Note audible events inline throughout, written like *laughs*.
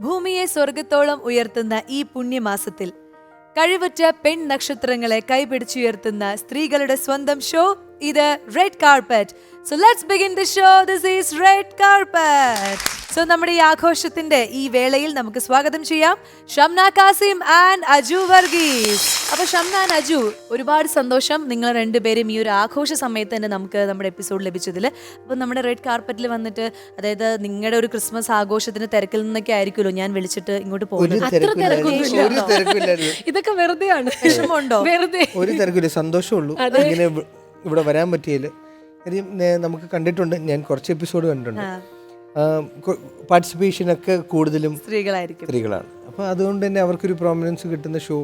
ഭൂമിയെ സ്വർഗത്തോളം ഉയർത്തുന്ന ഈ പുണ്യമാസത്തിൽ കഴിവുറ്റ പെൺ നക്ഷത്രങ്ങളെ കൈപിടിച്ചുയർത്തുന്ന സ്ത്രീകളുടെ സ്വന്തം ഷോ ഇത് red carpet so let's begin the show this is red carpet so നമ്മുടെ ഈ ആഘോഷത്തിന്റെ ഈ വേളയിൽ നമുക്ക് സ്വാഗതം ചെയ്യാം. ഷംന കാസിം ആൻഡ് അജു വർഗീസ്. അപ്പൊ ഷംന ആൻഡ് അജു ഒരുപാട് സന്തോഷം നിങ്ങൾ രണ്ടുപേരും ഈ ഒരു ആഘോഷ സമയത്ത് തന്നെ നമുക്ക് നമ്മുടെ എപ്പിസോഡ് ലഭിച്ചതിൽ. അപ്പൊ നമ്മുടെ റെഡ് കാർപ്പറ്റിൽ വന്നിട്ട് അതായത് നിങ്ങളുടെ ഒരു ക്രിസ്മസ് ആഘോഷത്തിന്റെ തിരക്കിൽ നിന്നൊക്കെ ആയിരിക്കുമല്ലോ ഞാൻ വിളിച്ചിട്ട് ഇങ്ങോട്ട് ഒരു പോകുന്നത്. ഇതൊക്കെ വെറുതെയാണ്. വിഷമമുണ്ടോ? വെറുതെ. ഒരു തിരക്കില്ല. സന്തോഷമുള്ളൂ. ഇങ്ങനെ ഇവിടെ വരാൻ കാര്യം നമുക്ക് കണ്ടിട്ടുണ്ട്. ഞാൻ കുറച്ച് എപ്പിസോഡ് കണ്ടിട്ടുണ്ട്. പാർട്ടിസിപ്പേഷൻ ഒക്കെ കൂടുതലും സ്ത്രീകളായിരിക്കും. സ്ത്രീകളാണ്. അപ്പോൾ അതുകൊണ്ട് തന്നെ അവർക്കൊരു പ്രോമിനൻസ് കിട്ടുന്ന ഷോ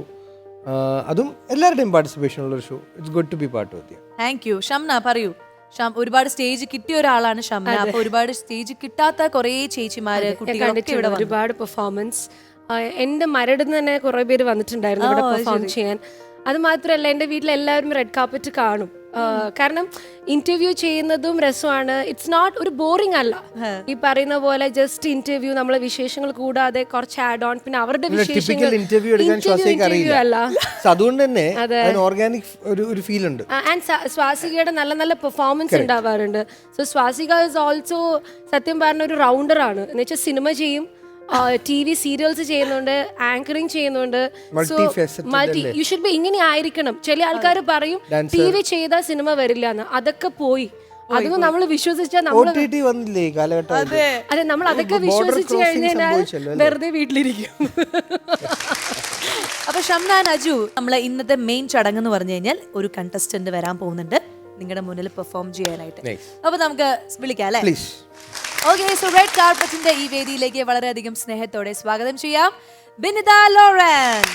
അതും എല്ലാവരുടെയും പാർട്ടിസിപ്പേഷൻ ഉള്ള ഒരു show it's good to be part with thank you Shamna പറയൂ. ഷം ഒരുപാട് സ്റ്റേജ് കിട്ടിയ ഒരാളാണ് ഷംന. അപ്പോൾ ഒരുപാട് സ്റ്റേജ് കിട്ടാത്ത കുറേ ചേച്ചിമാര് കുട്ടികളൊക്കെ ഇവിടെ ഒരുപാട് പെർഫോമൻസ് എന്റെ മരടുന്ന് തന്നെ കുറേ പേര് വന്നിട്ടുണ്ടായിരുന്നു ഇവിടെ പെർഫോം ചെയ്യാൻ. അത് മാത്രമല്ല എന്റെ വീട്ടിൽ എല്ലാവരും റെഡ് കാർപ്പറ്റ് കാണും കാരണം ഇന്റർവ്യൂ ചെയ്യുന്നതും രസമാണ്. ഇറ്റ്സ് നോട്ട് ഒരു ബോറിംഗ് അല്ല. ഈ പറയുന്ന പോലെ ജസ്റ്റ് ഇന്റർവ്യൂ നമ്മളെ വിശേഷങ്ങൾ കൂടാതെ കുറച്ച് ആഡ് ഓൺ പിന്നെ അവരുടെ വിശേഷങ്ങൾ ഇന്റർവ്യൂ അല്ല. അതുകൊണ്ട് തന്നെ *laughs* ഓർഗാനിക് ഒരു ഒരു ഫീൽ ഉണ്ട്. ആൻഡ് സ്വാസികയുടെ നല്ല നല്ല പെർഫോമൻസ് ഉണ്ടാവാറുണ്ട്. സോ സ്വാസിക ഇസ് ഓൾസോ സത്യം പറഞ്ഞ ഒരു റൗണ്ടർ ആണ്. എന്ന് വെച്ചാൽ സിനിമ ചെയ്യും ടി വി സീരിയൽസ് ചെയ്യുന്നുണ്ട് ആങ്കറിങ് ചെയ്യുന്നുണ്ട്. മൾട്ടി യു ഷുഡ് ബി ഇങ്ങനെ ആയിരിക്കണം. ചില ആൾക്കാർ പറയും ടി വി ചെയ്താൽ സിനിമ വരില്ല എന്ന് അതൊക്കെ പോയി. അതൊന്നും നമ്മൾ വിശ്വസിച്ചാൽ നമ്മൾ വന്നില്ലേ കാലഘട്ടം അതെ. നമ്മൾ അതൊക്കെ വിശ്വസിച്ചു കഴിഞ്ഞാൽ വെറുതെ വീട്ടിലിരിക്കും. അപ്പൊ ഷംനാൻ അജു നമ്മളെ ഇന്നത്തെ മെയിൻ ചടങ്ങ് എന്ന് പറഞ്ഞു കഴിഞ്ഞാൽ ഒരു കണ്ടസ്റ്റന്റ് വരാൻ പോകുന്നുണ്ട്. നിങ്ങളുടെ മുന്നിൽ പെർഫോം ചെയ്യാനായിട്ട്. അപ്പൊ നമുക്ക് വിളിക്കാം അല്ലെ? ഓക്കെ സോ റെഡ് കാർപ്പറ്റിന്റെ ഈ വേദിയിലേക്ക് വളരെയധികം സ്നേഹത്തോടെ സ്വാഗതം ചെയ്യാം. ബിനിത ലോറൻസ്.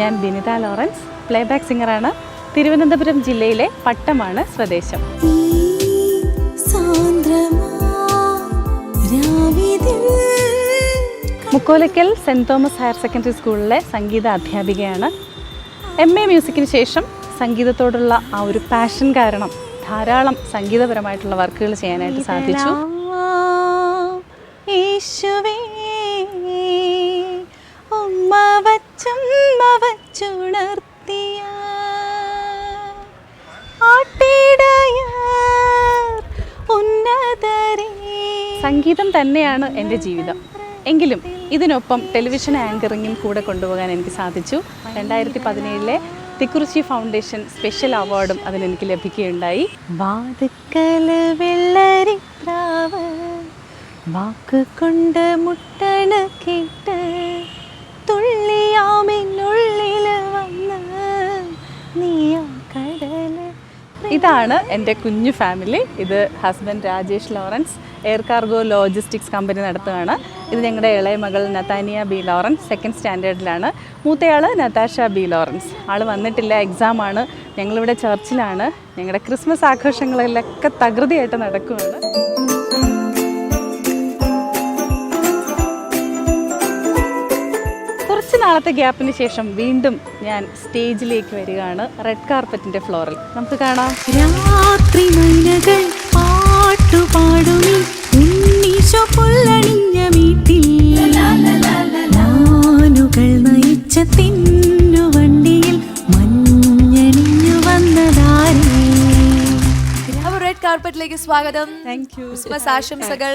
ഞാൻ ബിനിത ലോറൻസ്. പ്ലേബാക്ക് സിംഗറാണ് തിരുവനന്തപുരം ജില്ലയിലെ പട്ടമാണ് സ്വദേശം. മുക്കോലയ്ക്കൽ സാന്ദ്രമാ രാവിതിൽ Mukkolakkal Saint Thomas higher secondary സ്കൂളിലെ സംഗീത അധ്യാപികയാണ്. എം എ മ്യൂസിക്കിന് ശേഷം സംഗീതത്തോടുള്ള ആ ഒരു പാഷൻ കാരണം ധാരാളം സംഗീതപരമായിട്ടുള്ള വർക്കുകൾ ചെയ്യാനായിട്ട് സാധിച്ചു. യേശുവേ ഉമ്മ വച്ചുമ്മ വച്ചുണർത്തിയ ആട്ടിടയർ ഉന്നതരേ. സംഗീതം തന്നെയാണ് എന്റെ ജീവിതം. എങ്കിലും ഇതിനൊപ്പം ടെലിവിഷൻ ആങ്കറിങ്ങും കൂടെ കൊണ്ടുപോകാൻ എനിക്ക് സാധിച്ചു. രണ്ടായിരത്തി പതിനേഴിലെ തിക്കുറിച്ചി ഫൗണ്ടേഷൻ സ്പെഷ്യൽ അവാർഡും അതിനെനിക്ക് ലഭിക്കുകയുണ്ടായി. വാതുക്കൽ വെള്ളരിപ്രാവ് വാക്കുകൊണ്ട് മുട്ടണ കേട്ട്. ഇതാണ് എന്റെ കുഞ്ഞു ഫാമിലി. ഇത് husband Rajesh Lawrence. Air cargo logistics company നടത്തുകയാണ്. ഇത് ഞങ്ങളുടെ ഇളയ മകൾ നതാനിയ ബി ലോറൻസ് സെക്കൻഡ് സ്റ്റാൻഡേർഡിലാണ് മൂത്തയാൾ നതാഷ ബി ലോറൻസ്. ആൾ വന്നിട്ടില്ല എക്സാമാണ് ഞങ്ങളിവിടെ ചർച്ചിലാണ് ഞങ്ങളുടെ ക്രിസ്മസ് ആഘോഷങ്ങളിലൊക്കെ തകൃതിയായിട്ട് നടക്കുകയാണ് നാളത്തെ ഗ്യാപ്പിന് ശേഷം വീണ്ടും ഞാൻ സ്റ്റേജിലേക്ക് വരികയാണ് റെഡ് കാർപ്പറ്റിന്റെ ഫ്ലോറിൽ. നമുക്ക് കാണാം. രാത്രി മൈനകൾ പാട്ടുപാടുമി ഉണ്ണീശോ പുല്ലണിഞ്ഞ വീട്ടിൽ. നയിച്ച തിന്നു വണ്ടിയിൽ മഞ്ഞണിഞ്ഞു വന്നതാരേ. അപ്പൊ റെഡ് കാർപ്പറ്റിലേക്ക് സ്വാഗതം. താങ്ക് യു ക്രിസ്മസ് ആശംസകൾ.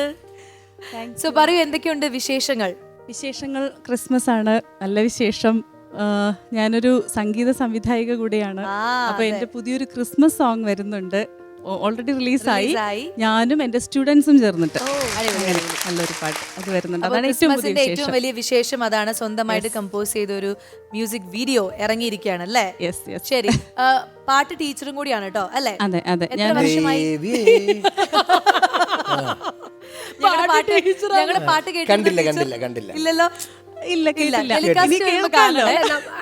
സോ പറയൂ എന്തൊക്കെയുണ്ട് വിശേഷങ്ങൾ? വിശേഷങ്ങൾ ക്രിസ്മസ് ആണ് നല്ല വിശേഷം. ഞാനൊരു സംഗീത സംവിധായിക കൂടിയാണ്. അപ്പൊ എന്റെ പുതിയൊരു ക്രിസ്മസ് സോങ് വരുന്നുണ്ട്. ഓൾറെഡി റിലീസായി. ഞാനും എന്റെ സ്റ്റുഡൻസും ചേർന്നിട്ട്. നല്ലൊരു പാട്ട്. അത് വരുന്നുണ്ട്. അതാണ് ഏറ്റവും ഏറ്റവും വലിയ വിശേഷം അതാണ് സ്വന്തമായിട്ട് കമ്പോസ് ചെയ്ത ഒരു മ്യൂസിക് വീഡിയോ ഇറങ്ങിയിരിക്കുകയാണ് അല്ലേ? യെസ് യെസ് ശരി. പാട്ട് ടീച്ചറും കൂടിയാണ് കേട്ടോ അല്ലേ? അതെ അതെ. ഞാൻ. *laughs* *laughs* ഞങ്ങളുടെ പാട്ട് ഞങ്ങളുടെ പാട്ട് കണ്ടില്ല കണ്ടില്ല കണ്ടില്ല. ഇല്ലല്ലോ? ഇല്ല.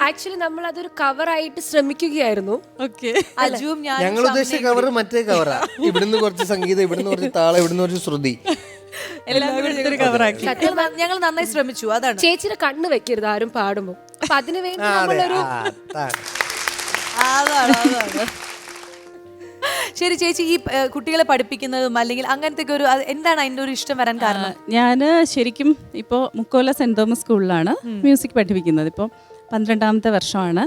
ആക്ച്വലി നമ്മൾ അതൊരു കവർ ആയിട്ട് ശ്രമിക്കുകയായിരുന്നു. ഓക്കെ. അജുവും ഞാൻ ഞങ്ങൾ ഉദ്ദേശിച്ച കവർ മറ്റേ കവറാ ഇവിടുന്ന് കുറച്ച് സംഗീതം ഇവിടുന്ന് കുറച്ച് താളം ഇവിടുന്ന് കുറച്ച് ശ്രുതി. ഞങ്ങൾ നന്നായി ശ്രമിച്ചു അതാണ്. ചേച്ചിയുടെ കണ്ണ് വെക്കരുത് ആരും പാടുമ്പോ. അപ്പൊ അതിനു വേണ്ടി നമ്മളൊരു. അതാണ് അതാണ്. ശരി ചേച്ചി ഈ കുട്ടികളെ പഠിപ്പിക്കുന്നതും അല്ലെങ്കിൽ അങ്ങനത്തെ ഒരു എന്താണ് അതിന്റെ ഒരു ഇഷ്ടം വരാൻ കാരണം? ഞാൻ ശരിക്കും ഇപ്പോൾ മുക്കോല സെന്റ് തോമസ് സ്കൂളിലാണ് മ്യൂസിക് പഠിപ്പിക്കുന്നത്. ഇപ്പോൾ പന്ത്രണ്ടാമത്തെ വർഷമാണ്.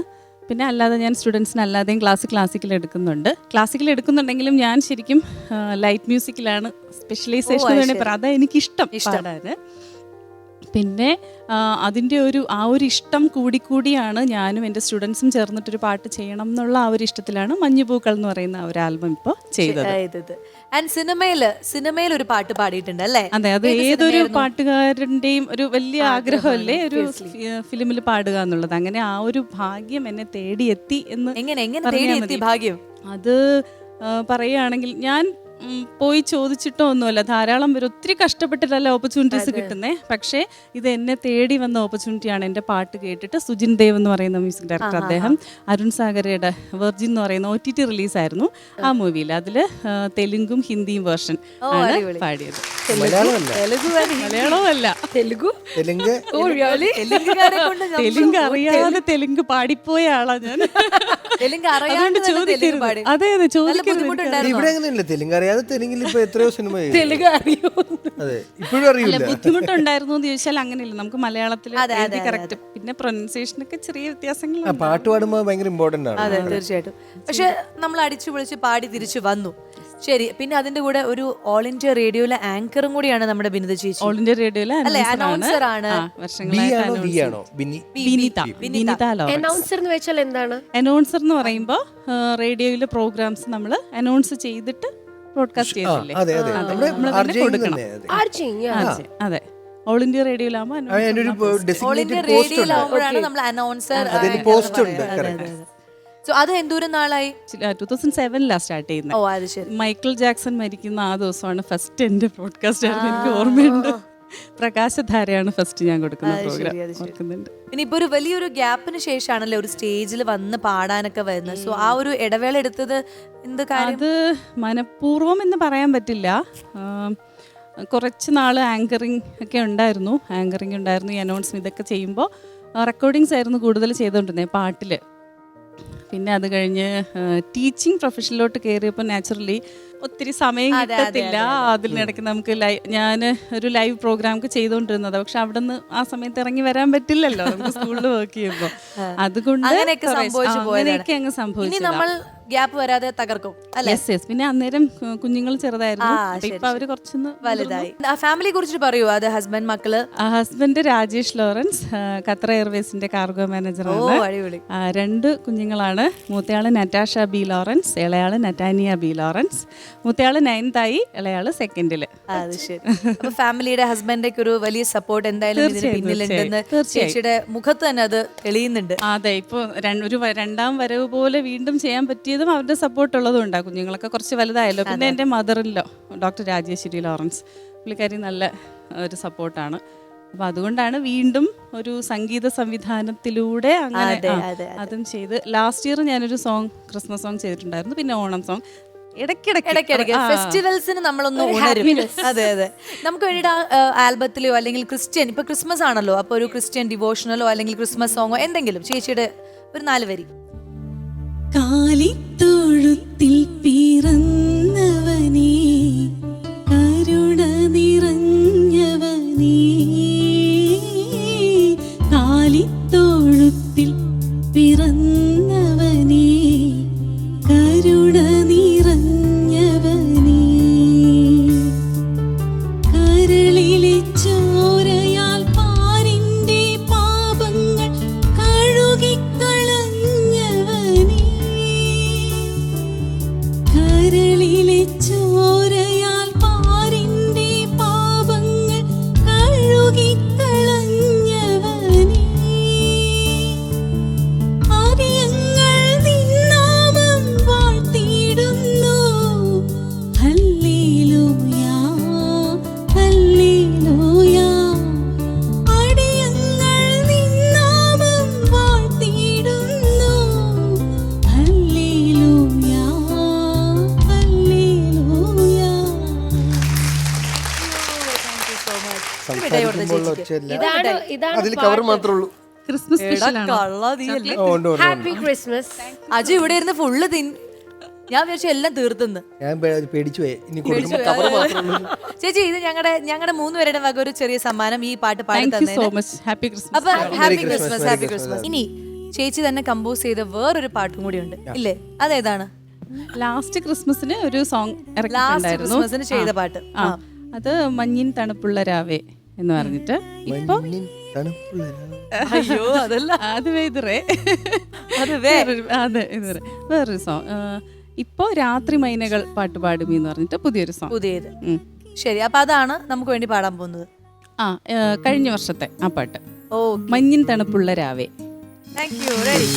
പിന്നെ അല്ലാതെ ഞാൻ സ്റ്റുഡൻസിന് അല്ലാതെയും ക്ലാസ് ക്ലാസിക്കൽ എടുക്കുന്നുണ്ട്. ക്ലാസിക്കൽ എടുക്കുന്നുണ്ടെങ്കിലും ഞാൻ ശരിക്കും ലൈറ്റ് മ്യൂസിക്കിലാണ് സ്പെഷ്യലൈസേഷൻ അതാ എനിക്കിഷ്ടം പാടാൻ പിന്നെ അതിന്റെ ഒരു ആ ഒരു ഇഷ്ടം കൂടിക്കൂടിയാണ് ഞാനും എന്റെ സ്റ്റുഡൻസും ചേർന്നിട്ടൊരു പാട്ട് ചെയ്യണം എന്നുള്ള ആ ഒരു ഇഷ്ടത്തിലാണ് മഞ്ഞുപൂക്കൾ എന്ന് പറയുന്ന ആ ഒരു ആൽബം ഇപ്പോൾ ചെയ്തത്. ആൻഡ് സിനിമയിൽ സിനിമയിൽ ഒരു പാട്ട് പാടിയിട്ടുണ്ട് അല്ലേ? അതെ അത് ഏതൊരു പാട്ടുകാരന്റെയും ഒരു വലിയ ആഗ്രഹമല്ലേ? ഒരു ഫിലിമിൽ പാടുക എന്നുള്ളത്. അങ്ങനെ ആ ഒരു ഭാഗ്യം എന്നെ തേടിയെത്തി എന്ന് എങ്ങനെ എങ്ങനെ തേടിയെത്തി ഭാഗ്യം? അത് പറയുകയാണെങ്കിൽ ഞാൻ പോയി ചോദിച്ചിട്ടോ ഒന്നുമല്ല ധാരാളം പേര് ഒത്തിരി കഷ്ടപ്പെട്ടിട്ടല്ല ഓപ്പർച്യൂണിറ്റീസ് കിട്ടുന്നേ. പക്ഷേ ഇത് എന്നെ തേടി വന്ന ഓപ്പർച്യൂണിറ്റിയാണ് എന്റെ പാട്ട് കേട്ടിട്ട് സുജിൻ ദേവ് എന്ന് പറയുന്ന മ്യൂസിക് ഡയറക്ടർ അദ്ദേഹം. അരുൺ സാഗരയുടെ വെർജിൻ എന്ന് പറയുന്ന ഒ ടി ടി റിലീസായിരുന്നു ആ മൂവിയിൽ അതിൽ തെലുങ്കും ഹിന്ദിയും വേർഷൻ ആണ് പാടിയത്. മലയാളമല്ല. മലയാളമല്ല. തെലുഗു? തെലുങ്ക് *laughs* തെലുങ്ക് അറിയാതെ തെലുങ്ക് പാടിപ്പോയ ആളാ ഞാൻ. തെലുങ്ക് അറിയാണ്ട് തെലുങ്ക് ചോദിക്കരുത്. പാടി. അതെ അതെ ചോദിക്കരുത് ബുദ്ധിമുട്ടുണ്ടായിരുന്നോ? ഇവിടെ അങ്ങനെയല്ല. തെലുങ്ക് അറിയാതെ തെലുങ്കിൽ ഇപ്പൊ എത്രയോ സിനിമ തെലുങ്ക് അറിയോ? അതെ ഇപ്പോഴും അല്ല അറിയില്ല ബുദ്ധിമുട്ടുണ്ടായിരുന്നു എന്ന് ചോദിച്ചാൽ അങ്ങനെയല്ല. നമുക്ക് മലയാളത്തിൽ കറക്റ്റ് പിന്നെ പ്രൊനൗൺസിയേഷൻ ഒക്കെ ചെറിയ വ്യത്യാസങ്ങൾ പാട്ട് പാടുമ്പോൾ ഭയങ്കര ഇമ്പോർട്ടന്റ് ആണ്. അതെ തീർച്ചയായിട്ടും. പക്ഷെ നമ്മൾ അടിച്ചു പൊളിച്ച് പാടി തിരിച്ചു വന്നു. ശരി പിന്നെ അതിന്റെ കൂടെ ഒരു ഓൾ ഇന്ത്യ റേഡിയോയിലെ ആങ്കറും കൂടിയാണ് നമ്മുടെ ബിനിത ചേച്ചി. ഓൾ ഇന്ത്യ റേഡിയോയിലെ അല്ലേ അനൗൺസർ ആണ്. അനൗൺസർ എന്ന് വെച്ചാൽ എന്താണ്? അനൗൺസർ എന്ന് പറയുമ്പോൾ റേഡിയോയിലെ പ്രോഗ്രാംസ് നമ്മൾ അനൗൺസ് ചെയ്തിട്ട് ബ്രോഡ്കാസ്റ്റ് ചെയ്തില്ലേ അതെ ഓൾ ഇന്ത്യ റേഡിയോയിലാകുമ്പോൾ അതിന്റെ ഒരു ഓൾ ഇന്ത്യ ഡെസിഗ്നേറ്റഡ് പോസ്റ്റ് ഉണ്ട്. സോ അത് എന്തോരം നാളായി? ടൂ തൗസൻഡ് സെവനിലാണ് സ്റ്റാർട്ട് ചെയ്യുന്നത് ഓ അത് ശരി. മൈക്കിൾ ജാക്സൺ മരിക്കുന്ന ആ ദിവസമാണ് ഫസ്റ്റ് എന്റെ പോഡ്കാസ്റ്റ് ആയിരുന്നു. എനിക്ക് ഓർമ്മയുണ്ട്. പ്രകാശധാരയാണ് ഫസ്റ്റ് ഞാൻ കൊടുക്കുന്ന അത് ശരി, പ്രോഗ്രാം അത് ശരി. ഓർക്കുന്നുണ്ട്. പിന്നെ ഇപ്പൊ ഒരു വലിയൊരു ഗ്യാപ്പിന് ശേഷമാണല്ലോ ഒരു സ്റ്റേജിൽ വന്ന് പാടാനൊക്കെ വരുന്നത് സോ ആ ഒരു ഇടവേള എടുത്തത് എന്ത് കാര്യം? അത് മനഃപൂർവം എന്ന് പറയാൻ പറ്റില്ല. ആം, കുറച്ച് നാൾ ആങ്കറിങ് ഒക്കെ ഉണ്ടായിരുന്നു. ആങ്കറിങ് ഉണ്ടായിരുന്നു ഈ അനൗൺസ്മെന്റ് ഇതൊക്കെ ചെയ്യുമ്പോൾ റെക്കോർഡിങ്സ് ആയിരുന്നു കൂടുതൽ ചെയ്തുകൊണ്ടിരുന്നത് പാട്ടിൽ പിന്നെ അത് കഴിഞ്ഞ് ടീച്ചിങ് പ്രൊഫഷനിലോട്ട് കയറിയപ്പോൾ നാച്ചുറലി ഒത്തിരി സമയം കിട്ടത്തില്ല. അതിനിടയ്ക്ക് നമുക്ക് ലൈവ് ഞാൻ ഒരു ലൈവ് പ്രോഗ്രാം ഒക്കെ ചെയ്തുകൊണ്ടിരുന്നത് പക്ഷെ അവിടെ നിന്ന് ആ സമയത്ത് ഇറങ്ങി വരാൻ പറ്റില്ലല്ലോ. നമുക്ക് സ്കൂളിൽ വർക്ക് ചെയ്യുമ്പോൾ അതുകൊണ്ട് അങ്ങനെയൊക്കെ. അങ്ങ് സംഭവിച്ചു നമ്മൾ ഗ്യാപ്പ് വരാതെ തകർക്കും അല്ലേ? യെസ് യെസ് പിന്നെ അന്നേരം കുഞ്ഞുങ്ങൾ ചെറുതായിരുന്നു. ആ, അപ്പൊ ശരി, ഇപ്പൊ അവർ കുറച്ചൊന്ന് വലുതായി. ആ ഫാമിലിയെ കുറിച്ച് പറയൂ അത് ഹസ്ബൻഡ് മക്കൾ. ഹസ്ബൻഡ് രാജേഷ് ലോറൻസ് ആ, ഖത്തർ എയർവേസിന്റെ കാർഗോ ഓ മാനേജറാണ് അടിപൊളി. ആ, രണ്ട് കുഞ്ഞുങ്ങളാണ്. മൂത്തയാൾ നറ്റാഷ ബി ലോറൻസ് ഇളയാൾ നറ്റാനിയ ബി ലോറൻസ്. മൂത്തയാൾ നയൻതായി ഇളയാൾ സെക്കൻഡിൽ അത് ശരി. അപ്പൊ ഫാമിലിയുടെ ഹസ്ബൻഡിന്റെ ഒരു വലിയ സപ്പോർട്ട് എന്തായാലും ഇതിന് തീർച്ചയായും, പിന്നിലുണ്ടെന്ന് തീർച്ചയായും. ചേച്ചിയുടെ മുഖത്ത് തന്നെ അത് തെളിയുന്നുണ്ട്. അതെ. ഇപ്പൊ ഒരു വ- രണ്ടാം വരവ് പോലെ വീണ്ടും ചെയ്യാൻ പറ്റിയതും അവരുടെ സപ്പോർട്ട് ഉള്ളതും ഉണ്ടാകും കുഞ്ഞുങ്ങളൊക്കെ കുറച്ച് വലുതായല്ലോ. പിന്നെ എന്റെ മദറിലോ ഡോക്ടർ രാജേശ്വരി ലോറൻസ്. പുള്ളിക്കാരി നല്ല ഒരു സപ്പോർട്ടാണ് അപ്പൊ അതുകൊണ്ടാണ് വീണ്ടും ഒരു സംഗീത സംവിധാനത്തിലൂടെ അങ്ങനെ അതെ, ചെയ്ത്. ലാസ്റ്റ് ഇയർ ഞാനൊരു സോങ് ക്രിസ്മസ് സോങ് ചെയ്തിട്ടുണ്ടായിരുന്നു. പിന്നെ ഓണം സോങ് ഫെസ്റ്റിവൽസിന് നമ്മളൊന്ന് ഉണരും. അതെ അതെ. നമുക്ക് വേണ്ടി ആൽബത്തിലോ അല്ലെങ്കിൽ ക്രിസ്ത്യൻ ഇപ്പൊ ക്രിസ്മസ് ആണല്ലോ. അപ്പൊ ഒരു ക്രിസ്ത്യൻ ഡിവോഷണലോ അല്ലെങ്കിൽ ക്രിസ്മസ് സോങ്ങോ എന്തെങ്കിലും ചേച്ചിയുടെ ഒരു നാല് വരി. കാലിത്തൊഴുത്തിൽ to ഇതാണ് ഇതാണ് അതിൽ കവർ മാത്രമേ ഉള്ളൂ. ക്രിസ്മസ് ഹാപ്പി ക്രിസ്മസ് അജു ഇവിടെ ഇരുന്ന് ഫുള്ള് തിൻ ഞാൻ വിചാരിച്ചു എല്ലാം തീർത്തുന്ന്. ഞാൻ പേടിച്ചു പോയി. ഇനി കൊടുക്കുമ്പോൾ കവർ മാത്രമേ ചേച്ചി ഇത് ഞങ്ങളുടെ ഞങ്ങളുടെ മൂന്നുപേരുടെ വക ഒരു ചെറിയ സമ്മാനം ഈ പാട്ട് പാടി തന്നെ ഹാപ്പി ക്രിസ്മസ് ഹാപ്പി ക്രിസ്മസ് ഇനി ചേച്ചി തന്നെ കമ്പോസ് ചെയ്ത വേറൊരു പാട്ടും കൂടി ഉണ്ട് ഇല്ലേ? അതേതാണ്? ലാസ്റ്റ് ക്രിസ്മസിന് ഒരു സോങ് ലാസ്റ്റ് ക്രിസ്മസിന് ചെയ്ത പാട്ട്. ആ. അത് മഞ്ഞിൻ തണുപ്പുള്ള രാവേ എന്ന് പറഞ്ഞിട്ട് ഇപ്പൊ മഞ്ഞിൻ തണുപ്പുള്ള അയ്യോ അതല്ല. അത് വേറെ അത്. അതെ. വേറൊരു സോങ് ഇപ്പോ രാത്രി മൈനകൾ പാട്ട് പാടുമി എന്ന് പറഞ്ഞിട്ട് പുതിയൊരു സോങ് പുതിയത്. ശരി അപ്പൊ അതാണ് നമുക്ക് വേണ്ടി പാടാൻ പോകുന്നത്. ആ കഴിഞ്ഞ വർഷത്തെ ആ പാട്ട്. ഓ മഞ്ഞിൻ തണുപ്പുള്ള രാവേ. താങ്ക് യു റെഡി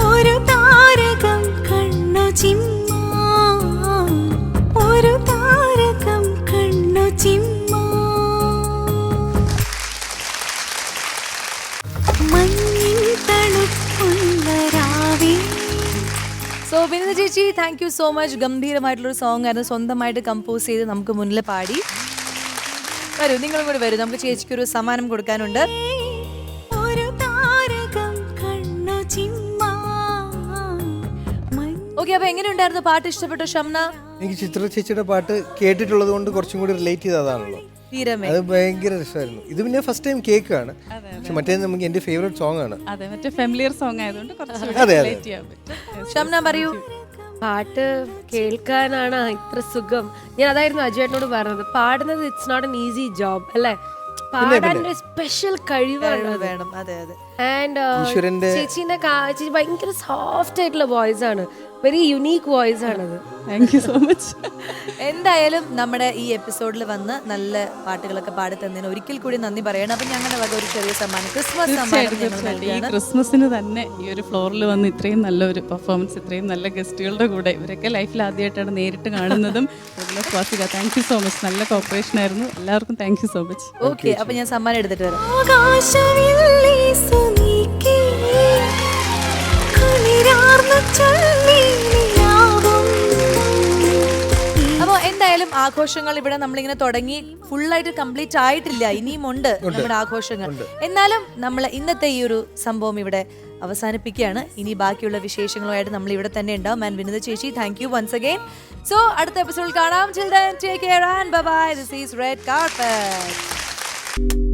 ഒരു താരകം ഒരു താരകം സോ ചേച്ചി താങ്ക് യു സോ മച്ച് ഗംഭീരമായിട്ടുള്ള ഒരു സോങ് ആയിരുന്നു. സ്വന്തമായിട്ട് കമ്പോസ് ചെയ്ത് നമുക്ക് മുന്നിൽ പാടി. വരൂ നിങ്ങളും കൂടി വരൂ. നമുക്ക് ചേച്ചിക്ക് ഒരു സമ്മാനം കൊടുക്കാനുണ്ട്. ഓക്കെ അപ്പൊ എങ്ങനെയുണ്ടായിരുന്നു പാട്ട് ഇഷ്ടപ്പെട്ടു ഷംന? എനിക്ക് ചിത്ര ചേച്ചിയുടെ പാട്ട് കേട്ടിട്ടുള്ളത് കൊണ്ട് കുറച്ചും കൂടി റിലേറ്റ് ചെയ്തതാണല്ലോ തീരമേ. അത് ഭയങ്കര രസമായിരുന്നു. ഇത് പിന്നെ ഫസ്റ്റ് ടൈം കേക്കാണ് പക്ഷെ മറ്റേ നമുക്ക് എന്റെ ഫേവറേറ്റ് സോങ് ആണ്. അതെ മറ്റേ ഫെമിലിയർ സോങ് ആയതുകൊണ്ട് കുറച്ചുകൂടി അതെ, അതെ. ചെയ്യാൻ പറ്റും. ഷംന പറയൂ. പാട്ട് കേൾക്കാനാണ് ഇത്ര സുഖം. ഞാൻ അതായിരുന്നു അജുവേട്ടനോട് പറഞ്ഞത്. പാടുന്നത് it's not an easy job അല്ലേ? പാടാൻ സ്പെഷ്യൽ കഴിവാണ് വേണം. അതെ അതെ. ആൻഡ് ഈശ്വരന്റെ- ചേച്ചീന്റെ ചേച്ചി ഭയങ്കര സോഫ്റ്റ് ആയിട്ടുള്ള വോയിസ് ആണ്. വെരി യുണീക്ക് വോയിസ് ആണത്. താങ്ക് യു സോ മച്ച് എന്തായാലും നമ്മുടെ ഈ എപ്പിസോഡിൽ വന്ന് നല്ല പാട്ടുകളൊക്കെ പാടി തന്നതിന് ഒരിക്കൽ കൂടി നന്ദി പറയണം. അപ്പൊ ഞങ്ങളുടെ വക ഒരു ചെറിയ സമ്മാനം ക്രിസ്മസ് സമ്മാനം ഈ ക്രിസ്മസിന് തന്നെ ഈ ഒരു ഫ്ലോറിൽ വന്ന് ഇത്രയും നല്ലൊരു പെർഫോമൻസ് ഇത്രയും നല്ല ഗസ്റ്റുകളുടെ കൂടെ ഇവരൊക്കെ ലൈഫിൽ ആദ്യമായിട്ടാണ് നേരിട്ട് കാണുന്നതും. Swasika thank you so much നല്ല കോപ്പറേഷൻ ആയിരുന്നു. എല്ലാവർക്കും thank you so much okay അപ്പൊ ഞാൻ സമ്മാനം എടുത്തിട്ട് വരാം. എന്തായാലും ആഘോഷങ്ങൾ ഇവിടെ നമ്മളിങ്ങനെ തുടങ്ങി ഫുള്ളായിട്ട് കംപ്ലീറ്റ് ആയിട്ടില്ല. ഇനിയും ഉണ്ട് നമ്മുടെ ആഘോഷങ്ങൾ. എന്നാലും നമ്മൾ ഇന്നത്തെ ഈ ഒരു സംഭവം ഇവിടെ അവസാനിപ്പിക്കുകയാണ്. ഇനി ബാക്കിയുള്ള വിശേഷങ്ങളുമായിട്ട് നമ്മൾ ഇവിടെ തന്നെ ഉണ്ടാവും. ആൻഡ് വിനോദ ചേച്ചി thank you once again so അടുത്ത എപ്പിസോഡിൽ കാണാം. Children take care and bye this is red carpet